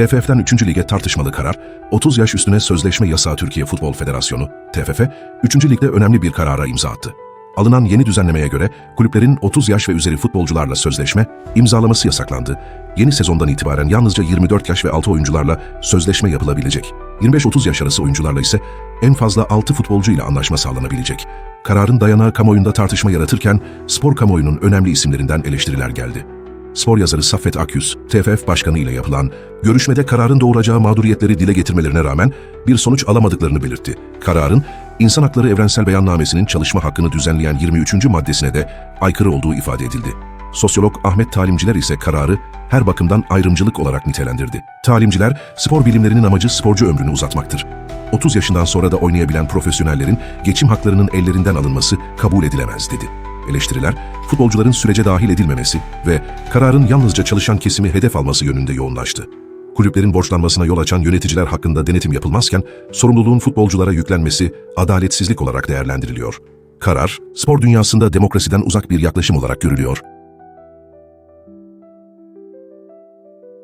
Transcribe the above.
TFF'den 3. lige tartışmalı karar, 30 yaş üstüne sözleşme yasağı Türkiye Futbol Federasyonu, TFF, 3. ligde önemli bir karara imza attı. Alınan yeni düzenlemeye göre kulüplerin 30 yaş ve üzeri futbolcularla sözleşme imzalaması yasaklandı. Yeni sezondan itibaren yalnızca 24 yaş ve altı oyuncularla sözleşme yapılabilecek. 25-30 yaş arası oyuncularla ise en fazla 6 futbolcu ile anlaşma sağlanabilecek. Kararın dayanağı kamuoyunda tartışma yaratırken spor kamuoyunun önemli isimlerinden eleştiriler geldi. Spor yazarı Saffet Akyüz, TFF Başkanı ile yapılan görüşmede kararın doğuracağı mağduriyetleri dile getirmelerine rağmen bir sonuç alamadıklarını belirtti. Kararın, İnsan Hakları Evrensel Beyannamesi'nin çalışma hakkını düzenleyen 23. maddesine de aykırı olduğu ifade edildi. Sosyolog Ahmet Talimciler ise kararı her bakımdan ayrımcılık olarak nitelendirdi. Talimciler, spor bilimlerinin amacı sporcu ömrünü uzatmaktır. 30 yaşından sonra da oynayabilen profesyonellerin geçim haklarının ellerinden alınması kabul edilemez dedi. Eleştiriler, futbolcuların sürece dahil edilmemesi ve kararın yalnızca çalışan kesimi hedef alması yönünde yoğunlaştı. Kulüplerin borçlanmasına yol açan yöneticiler hakkında denetim yapılmazken, sorumluluğun futbolculara yüklenmesi adaletsizlik olarak değerlendiriliyor. Karar, spor dünyasında demokrasiden uzak bir yaklaşım olarak görülüyor.